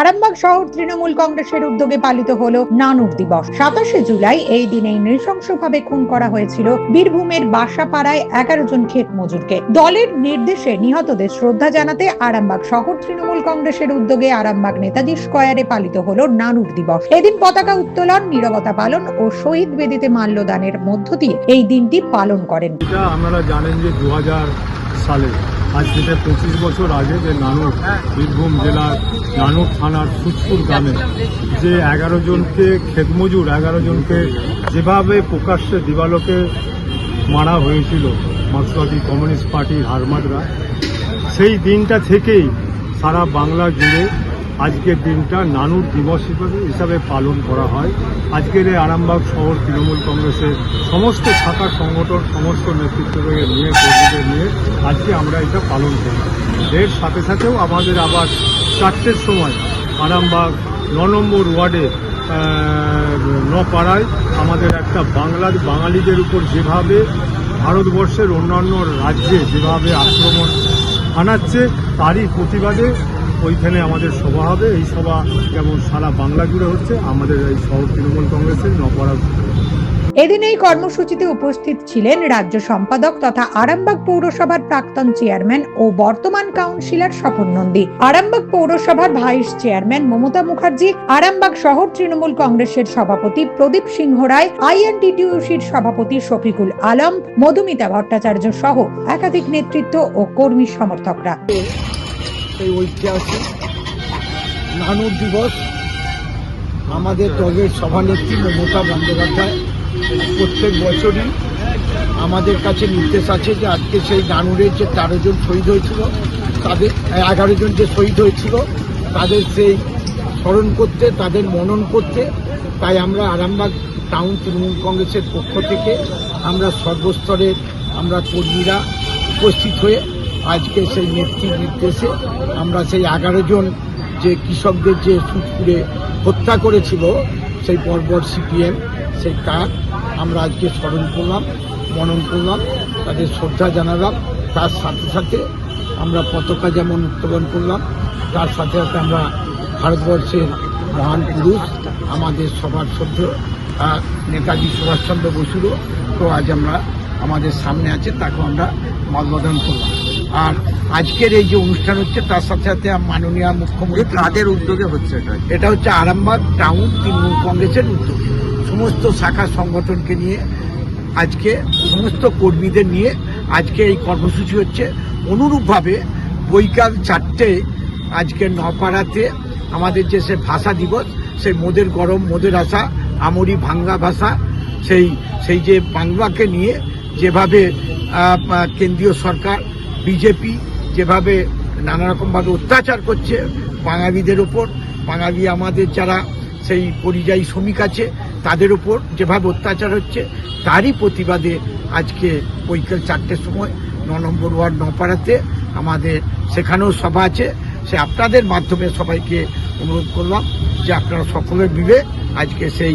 আরামবাগ শহর তৃণমূল কংগ্রেসের উদ্যোগে পালিত হল নানুর দিবস। সাতাশে জুলাই এই দিনেই নৃশংসভাবে খুন করা হয়েছিল বীরভূমের বাসাপাড়ায় এগারো জন ক্ষেত মজুরকে দলের নির্দেশে নিহতদের শ্রদ্ধা জানাতে আরামবাগ শহর তৃণমূল কংগ্রেসের উদ্যোগে আরামবাগ নেতাজি স্কয়ারে পালিত হল নানুর দিবস। এদিন পতাকা উত্তোলন, নীরবতা পালন ও শহীদ বেদিতে মাল্যদানের মধ্য দিয়ে এই দিনটি পালন করেন। আপনারা জানেন যে দু সালে আজ থেকে পঁচিশ বছর আগে যে নানুর বীরভূম জেলার নানুর থানার সুচপুর গ্রামে যে এগারো জনকে খেতমজুর এগারো জনকে যেভাবে প্রকাশ্যে দিবালোকে মারা হয়েছিল মার্ক্সবাদী কমিউনিস্ট পার্টির হারমাদরা সেই দিনটা থেকেই সারা বাংলা জুড়ে আজকের দিনটা নানুর দিবস হিসাবে হিসাবে পালন করা হয়। আজকের এই আরামবাগ শহর তৃণমূল কংগ্রেসের সমস্ত শাখা সংগঠন, সমস্ত নেতৃত্বকে নিয়ে, কর্মীদের নিয়ে আজকে আমরা এটা পালন করি এর সাথে সাথেও আমাদের আবার চারটের সময় আরামবাগ ন নম্বর ওয়ার্ডে নপাড়ায় আমাদের একটা বাংলার বাঙালিদের উপর যেভাবে ভারতবর্ষের অন্যান্য রাজ্যে যেভাবে আক্রমণ আনাচ্ছে, তারই প্রতিবাদে ওইখানে আমাদের সভা হবে। এই সভা যেমন সারা বাংলা জুড়ে হচ্ছে, আমাদের এই শহর তৃণমূল কংগ্রেসের নপাড়া এদিন এই কর্মসূচিতে উপস্থিত ছিলেন রাজ্য সম্পাদক তথা আরামবাগ পৌরসভার প্রাক্তন চেয়ারম্যান ও বর্তমান কাউন্সিলর স্বপন নন্দী। আরামবাগ পৌরসভার ভাইস চেয়ারম্যান মমতা মুখার্জি, আরামবাগ শহর তৃণমূল কংগ্রেসের সভাপতি প্রদীপ সিংহ রায়, আইএনটিটিউসির সভাপতি শফিকুল আলম, মধুমিতা ভট্টাচার্য সহ একাধিক নেতৃত্ব ও কর্মী সমর্থকরা। এই ঐতিহাসিক নানুর দিবস আমাদের দলের সভানেত্রী মমতা বন্দ্যোপাধ্যায়। প্রত্যেক বছরই আমাদের কাছে নির্দেশ আছে যে আজকে সেই নানুরের যে তেরো জন শহীদ হয়েছিল, তাদের এগারো জন যে শহীদ হয়েছিল, তাদের সেই স্মরণ করতে, তাদের মনন করতে, তাই আমরা আরামবাগ টাউন তৃণমূল কংগ্রেসের পক্ষ থেকে আমরা সর্বস্তরের আমরা কর্মীরা উপস্থিত হয়ে আজকে সেই নেত্রীর নির্দেশে আমরা সেই এগারো জন যে কৃষকদের যে সুদপুরে হত্যা করেছিল, সেই বর্বর সিপিএম, সেই তার আমরা আজকে স্মরণ করলাম, মনন করলাম, তাদের শ্রদ্ধা জানালাম, তার সাথে সাথে আমরা পতাকা যেমন উত্তোলন করলাম, তার সাথে সাথে আমরা ভারতবর্ষের মহান পুরুষ, আমাদের সবার শ্রদ্ধ নেতাজি সুভাষচন্দ্র বসুরও, তো আজ আমরা আমাদের সামনে আছে তাকে আমরা মাল্যদান করলাম। আর আজকের এই যে অনুষ্ঠান হচ্ছে তার সাথে সাথে মাননীয় মুখ্যমন্ত্রী কাদের উদ্যোগে হচ্ছে এটা? এটা হচ্ছে আরামবাগ টাউন তৃণমূল কংগ্রেসের উদ্যোগ। সমস্ত শাখা সংগঠনকে নিয়ে আজকে সমস্ত কর্মীদের নিয়ে আজকে এই কর্মসূচি হচ্ছে। অনুরূপভাবে বৈকাল চারটে আজকে নপাড়াতে আমাদের যে সে ভাষা দিবস সেই মোদের গরম মোদের আশা আমরি বাংলা ভাষা সেই সেই যে বাংলাকে নিয়ে যেভাবে কেন্দ্রীয় সরকার বিজেপি যেভাবে নানা রকমভাবে অত্যাচার করছে বাঙালিদের ওপর বাঙালি আমাদের যারা সেই পরিযায়ী শ্রমিক আছে, তাদের উপর যেভাবে অত্যাচার হচ্ছে, তারই প্রতিবাদে আজকে বৈকাল চারটের সময় ন নম্বর ওয়ার্ড নপাড়াতে আমাদের সেখানেও সভা আছে। সে আপনাদের মাধ্যমে সবাইকে অনুরোধ করলাম যে আপনারা সকলে মিলে আজকে সেই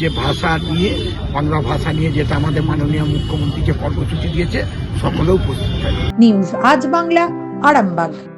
যে ভাষা নিয়ে, বাংলা ভাষা নিয়ে যেটা আমাদের মাননীয় মুখ্যমন্ত্রীকে কর্মসূচি দিয়েছে, সকলেও উপস্থিত নিউজ আজ বাংলা, আরামবাগ।